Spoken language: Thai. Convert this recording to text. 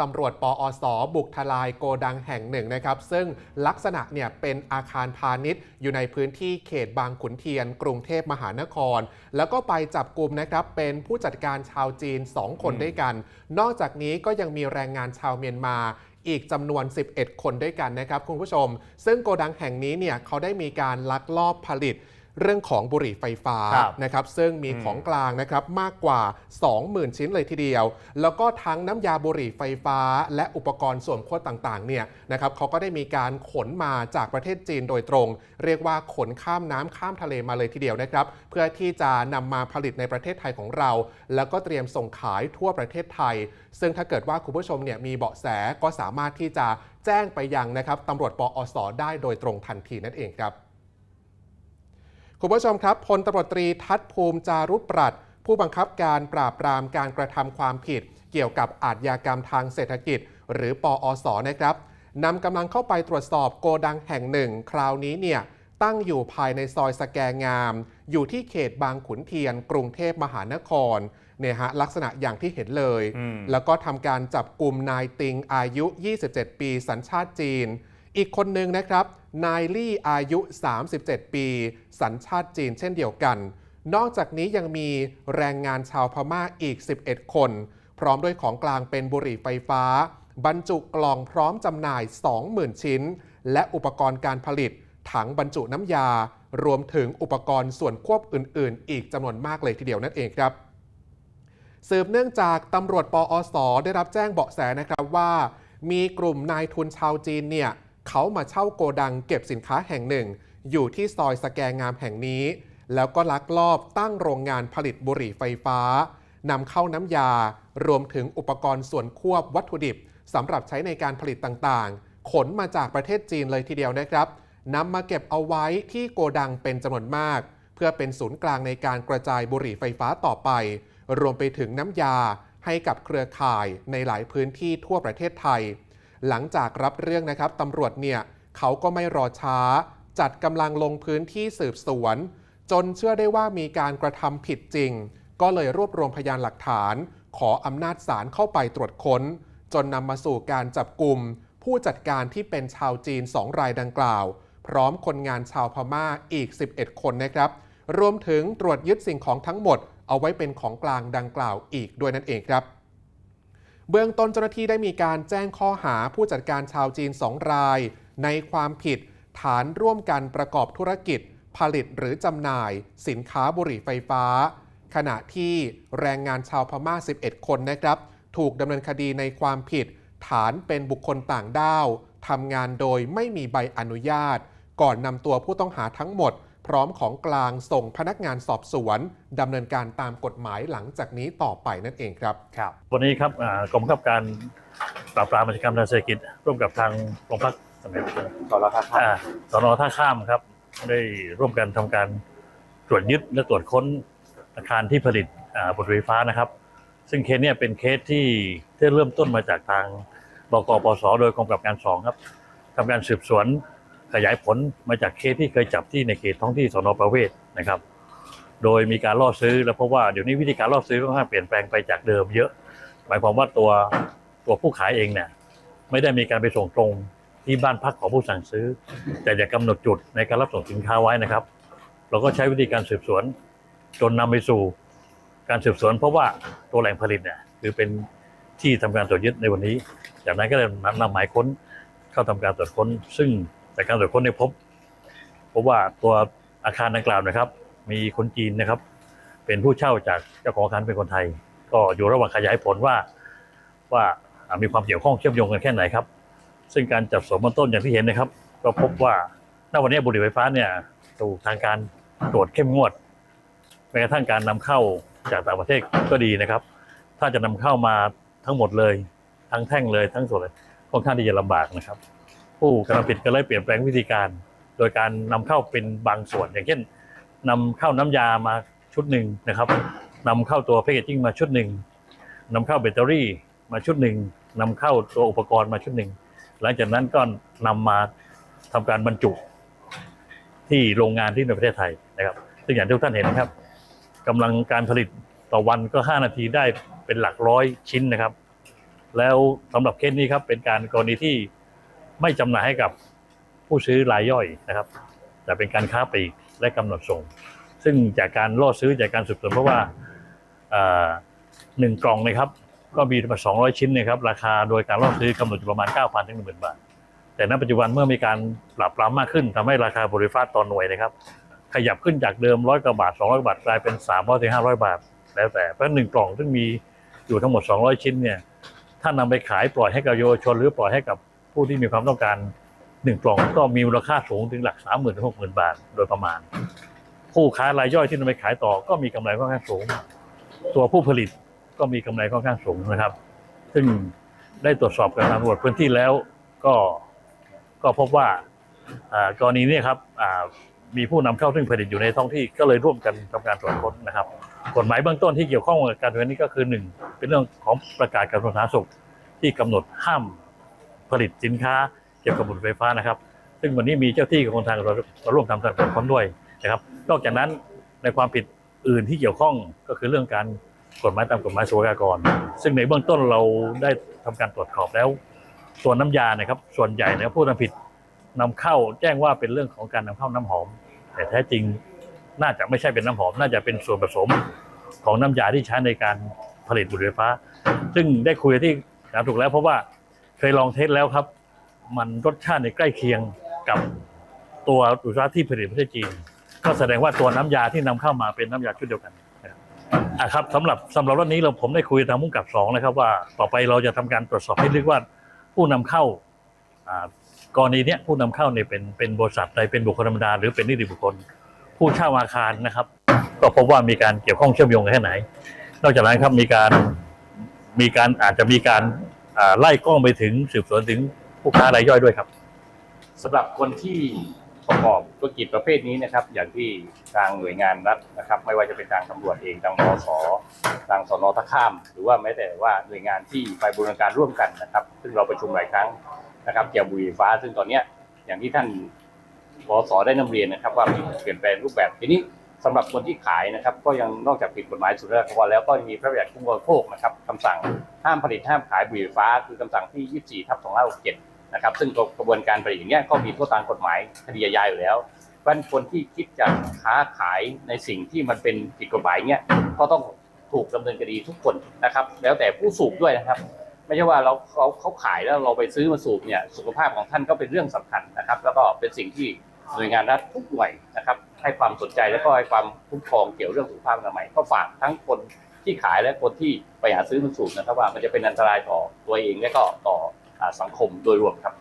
ตำรวจปอสบุกทลายโกดังแห่งหนึ่งนะครับ ซึ่งลักษณะเนี่ยเป็นอาคารพาณิชย์ อยู่ในพื้นที่เขตบางขุนเทียน กรุงเทพมหานคร แล้วก็ไปจับกลุ่มนะครับ เป็นผู้จัดการชาวจีน 2 คนอืมด้วยกัน นอกจากนี้ก็ยังมีแรงงานชาวเมียนมาอีกจำนวน 11 คนด้วยกันนะครับคุณผู้ชม ซึ่งโกดังแห่งนี้เนี่ยเขาได้มีการลักลอบผลิต เรื่องของบุหรี่ไฟฟ้าครับนะครับซึ่งมีอืมของกลางนะครับมากกว่า 20,000 ชิ้นเลยทีเดียว แล้วก็ทั้งน้ำยาบุหรี่ไฟฟ้า และอุปกรณ์ส่วนควบต่างๆเนี่ยนะครับเขาก็ได้มีการขนมาจากประเทศจีนโดยตรง เรียกว่าขนข้ามน้ำข้ามทะเลมาเลยทีเดียวนะครับเพื่อที่จะนำมาผลิตในประเทศไทยของเรา แล้วก็เตรียมส่งขายทั่วประเทศไทย ซึ่งถ้าเกิดว่าคุณผู้ชมเนี่ยมีเบาะแสก็สามารถที่จะแจ้งไปยังนะครับตำรวจปอสได้โดยตรงทันทีนั่นเองครับ คุณผู้ชมครับพลตำรวจตรีทัศน์ภูมิจารุปรัตน์ผู้บังคับการปราบปรามการกระทำความผิด เกี่ยวกับอาชญากรรมทางเศรษฐกิจ หรือปอสนะครับนำกำลังเข้าไปตรวจสอบโกดังแห่งหนึ่ง คราวนี้เนี่ยตั้งอยู่ภายในซอยสแกงาม อยู่ที่เขตบางขุนเทียน กรุงเทพมหานครเนี่ยฮะลักษณะอย่างที่เห็นเลยอืมแล้วก็ทำการจับกลุ่มนายติงอายุ 27 ปี สัญชาติจีน อีกคนหนึ่งนะครับนายลี่อายุ 37 ปี สัญชาติจีนเช่นเดียวกัน นอกจากนี้ยังมีแรงงานชาวพม่าอีก 11 คน พร้อมด้วยของกลางเป็นบุหรี่ไฟฟ้า บรรจุกล่องพร้อมจำหน่าย 20,000 ชิ้น และอุปกรณ์การผลิต ถังบรรจุน้ำยา รวมถึงอุปกรณ์ส่วนควบอื่น ๆ อีกจำนวนมากเลยทีเดียวนั่นเองครับสืบเนื่องจากตำรวจปอสได้รับแจ้งเบาะแสนะครับว่า มีกลุ่มนายทุนชาวจีนเนี่ย เขามาเช่าโกดังเก็บสินค้าแห่งหนึ่ง อยู่ที่ซอยสแกงามแห่งนี้ แล้วก็ลักลอบตั้งโรงงานผลิตบุหรี่ไฟฟ้านำเข้าน้ำยา รวมถึงอุปกรณ์ส่วนควบวัตถุดิบสำหรับใช้ในการผลิตต่างๆ ขนมาจากประเทศจีนเลยทีเดียวนะครับนำมาเก็บเอาไว้ที่โกดังเป็นจำนวนมาก เพื่อเป็นศูนย์กลางในการกระจายบุหรี่ไฟฟ้าต่อไป รวมไปถึงน้ำยาให้กับเครือข่ายในหลายพื้นที่ทั่วประเทศไทย หลังจากรับเรื่องนะครับตำรวจเนี่ยเขาก็ไม่รอช้า จัดกำลังลงพื้นที่สืบสวน จนเชื่อได้ว่ามีการกระทำผิดจริง ก็เลยรวบรวมพยานหลักฐาน ขออำนาจศาลเข้าไปตรวจค้น จนนำมาสู่การจับกลุ่มผู้จัดการที่เป็นชาวจีน 2 รายดังกล่าว พร้อมคนงานชาวพม่าอีก 11 คนนะครับ รวมถึงตรวจยึดสิ่งของทั้งหมด เอาไว้เป็นของกลางดังกล่าวอีกด้วยนั่นเองครับ เบื้องต้นเจ้าหน้าที่ได้มีการแจ้งข้อหาผู้จัดการชาวจีน 2 ราย ในความผิด ฐานร่วมกันประกอบธุรกิจ ผลิตหรือจำหน่าย สินค้าบุหรี่ไฟฟ้า ขณะที่แรงงานชาวพม่า 11 คนนะครับ ถูกดำเนินคดีในความผิด ฐานเป็นบุคคลต่างด้าวทำงานโดยไม่มีใบอนุญาต ก่อนนำตัวผู้ต้องหาทั้งหมด พร้อมของกลางส่งพนักงานสอบสวนดำเนินการตามกฎหมายหลังจากนี้ต่อไปนั่นเองครับ ครับ วันนี้ครับอ่ากรมบังคับการปราบปรามอาชญากรรมทางเศรษฐกิจ ร่วมกับทางโรงพักสมัยต่อแล้วครับอ่าสนท่าข้ามครับ ได้ร่วมกันทำการตรวจยึดและตรวจค้นอาคารที่ผลิตอ่าบุหรี่ไฟฟ้านะครับ ซึ่งเคสเนี่ยเป็นเคสที่ที่เริ่มต้นมาจากทางบกปสโดยกรมกับการสองครับทำการสืบสวน ขยายผลมาจากเคสที่เคยจับที่ในเขตท้องที่สนประเวศนะครับ โดยมีการล่อซื้อแล้วเพราะว่าเดี๋ยวนี้วิธีการล่อซื้อค่อนข้างเปลี่ยนแปลงไปจากเดิมเยอะ หมายความว่าตัวตัวผู้ขายเองเนี่ยไม่ได้มีการไปส่งตรงที่บ้านพักของผู้สั่งซื้อ แต่จะกำหนดจุดในการรับส่งสินค้าไว้นะครับ เราก็ใช้วิธีการสืบสวน จนนำไปสู่การสืบสวน เพราะว่าตัวแหล่งผลิตเนี่ยคือเป็นที่ทำการตรวจยึดในวันนี้ จากนั้นก็เลยนำนำหมายค้นเข้าทำการตรวจค้นซึ่ง จากการตรวจค้นได้พบพบว่าตัวอาคารดังกล่าวนะครับ มีคนจีนนะครับ เป็นผู้เช่าจากเจ้าของอาคารเป็นคนไทย ก็อยู่ระหว่างขยายผลว่าว่ามีความเกี่ยวข้องเชื่อมโยงกันแค่ไหนครับ ซึ่งการจับสวนเบื้องต้นอย่างที่เห็นนะครับ ก็พบว่าณวันนี้บุหรี่ไฟฟ้าเนี่ยถูกทางการตรวจเข้มงวดแม้กระทั่งการนำเข้าจากต่างประเทศก็ดีนะครับ ถ้าจะนำเข้ามาทั้งหมดเลย ทั้งแท่งเลยทั้งส่วนเลยค่อนข้างที่จะลำบากนะครับ ผู้กระทำผิดก็เลยเปลี่ยนแปลงวิธีการ โดยการนำเข้าเป็นบางส่วน อย่างเช่นนำเข้าน้ำยามาชุดหนึ่งนะครับนำเข้าตัวแพคเกจิ้งมาชุดหนึ่งนำเข้าแบตเตอรี่มาชุดหนึ่งนำเข้าตัวอุปกรณ์มาชุดหนึ่งหลังจากนั้นก็นำมาทำการบรรจุ ที่โรงงานที่ในประเทศไทยนะครับ ซึ่งอย่างที่ทุกท่านเห็นนะครับกำลังการผลิตต่อวันก็ 5 นาทีได้เป็นหลักร้อยชิ้นนะครับ แล้วสำหรับเคสนี้ครับเป็นการกรณีที่ ไม่จำหน่ายให้กับผู้ซื้อรายย่อยนะครับ แต่เป็นการค้าปลีกและกำหนดส่ง ซึ่งจากการล่อซื้อจากการสืบสวนเพราะว่าหนึ่งกล่องนะครับ ก็มีประมาณ200ชิ้นนะครับ ราคาโดยการล่อซื้อกำหนดอยู่ประมาณ 9,000ถึง10,000 บาท แต่ณปัจจุบันเมื่อมีการปรับปรามมากขึ้นทำให้ราคาบริฟ้าต่อหน่วยนะครับ ขยับขึ้นจากเดิมร้อยกว่าบาท200กว่าบาทกลายเป็น300ถึง500 บาท แล้วแต่เพราะหนึ่งกล่องซึ่งมีอยู่ทั้งหมด 200 ชิ้นเนี่ยถ้านำไปขายปล่อยให้กับเยาวชนหรือปล่อยให้กับ ผู้ที่มีความต้องการหนึ่งกล่องก็มีมูลค่าสูงถึงหลัก3 0 0 0 0ถึง60,000บาทโดยประมาณ ผู้ค้ารายย่อยที่นำไปขายต่อก็มีกำไรค่อนข้างสูง ตัวผู้ผลิตก็มีกำไรค่อนข้างสูงนะครับ ซึ่งได้ตรวจสอบกับตำรวจพื้นที่แล้วก็ก็พบว่ากรณีนี้ครับมีผู้นำเข้าซึ่งผลิตอยู่ในท้องที่ก็เลยร่วมกันทำการตรวจค้นนะครับ กฎหมายเบื้องต้นที่เกี่ยวข้องกับการตรวจนี้ก็คือหนึ่งเป็นเรื่องของประกาศกระทรวงสาธารณสุขที่กำหนดห้าม ผลิตสินค้าเกี่ยวกับบุหรี่ไฟฟ้านะครับ ซึ่งวันนี้มีเจ้าที่ของทางเราเราร่วมทำการตรวจค้นด้วยนะครับ นอกจากนั้นในความผิดอื่นที่เกี่ยวข้องก็คือเรื่องการกฎหมายตามกฎหมายสุลกากร ซึ่งในเบื้องต้นเราได้ทำการตรวจสอบแล้ว ส่วนน้ำยานะครับ ส่วนใหญ่นะผู้ทำผิดนำเข้าแจ้งว่าเป็นเรื่องของการนำเข้าน้ำหอม แต่แท้จริงน่าจะไม่ใช่เป็นน้ำหอม น่าจะเป็นส่วนผสมของน้ำยาที่ใช้ในการผลิตบุหรี่ไฟฟ้า ซึ่งได้คุยที่สาธารณสุขแล้วเพราะว่า เคยลองเทสแล้วครับ มันรสชาติในยใกล้เคียงกับตัวอุตสาหที่ผลิตประเทศจีน ก็แสดงว่าตัวน้ำยาที่นำเข้ามาเป็นน้ำยาชุดเดียวกันนะครับอะครับสำหรับสำหรับรถนี้เราผมได้คุยทางมุ่งกับสองนะครับว่าต่อไปเราจะทำการตรวจสอบให้ลึกว่าผู้นำเข้ากรณีเนี้ยผู้นำเข้าเนี่ยเป็นเป็นบริษัทใดเป็นบุคคลธรรมดา หรือเป็นนิติบุคคล ผู้เช่าอาคารนะครับ ก็พบว่ามีการเกี่ยวข้องเชื่อมโยงกันแค่ไหน นอกจากนั้นครับมีการมีการอาจจะมีการ ไล่กล้องไปถึงสืบสวนถึงผู้ค้ารายย่อยด้วยครับ สำหรับคนที่ประกอบธุรกิจประเภทนี้นะครับ อย่างที่ทางหน่วยงานรัฐนะครับ ไม่ว่าจะเป็นทางตำรวจเองทางปสทางสนท่าข้าม หรือว่าแม้แต่ว่าหน่วยงานที่ไปบูรณาการร่วมกันนะครับ ซึ่งเราประชุมหลายครั้งนะครับเกี่ยวกับบุหรี่ไฟฟ้า ซึ่งตอนเนี้ยอย่างที่ท่านปสได้นำเรียนนะครับ ว่ามีเปลี่ยนแปลงรูปแบบทีนี้ สำหรับคนที่ขายนะครับ ก็ยังนอกจากผิดกฎหมายสุราษฎร์แล้วก็ยังมีพระราชบัญญัติคุ้มครองโภคนะครับคำสั่งห้ามผลิตห้ามขายบุหรี่ไฟฟ้า คือคำสั่งที่ 24ทับ2567นะครับซึ่งกระบวนการผลิตอย่างเงี้ยก็มีโทษตามกฎหมายคดีอาญาอยู่แล้วเพราะฉะนั้นคนที่คิดจะค้าขายในสิ่งที่มันเป็นผิดกฎหมายเงี้ยก็ต้องถูกดำเนินคดีทุกคนนะครับ แล้วแต่ผู้สูบด้วยนะครับ ไม่ใช่ว่าเราเขาเขาขายแล้วเราไปซื้อมาสูบเนี่ยสุขภาพของท่านก็เป็นเรื่องสำคัญนะครับ แล้วก็เป็นสิ่งที่หน่วยงานรัฐทุกหน่วยนะครับ ให้ความสนใจแล้วก็ให้ความคุ้มครองเกี่ยวเรื่องสุขภาพอนามัยก็ฝากทั้งคนที่ขายและคนที่ไปหาซื้อมาสูบนะครับว่ามันจะเป็นอันตรายต่อตัวเองและก็ต่อสังคมโดยรวมครับ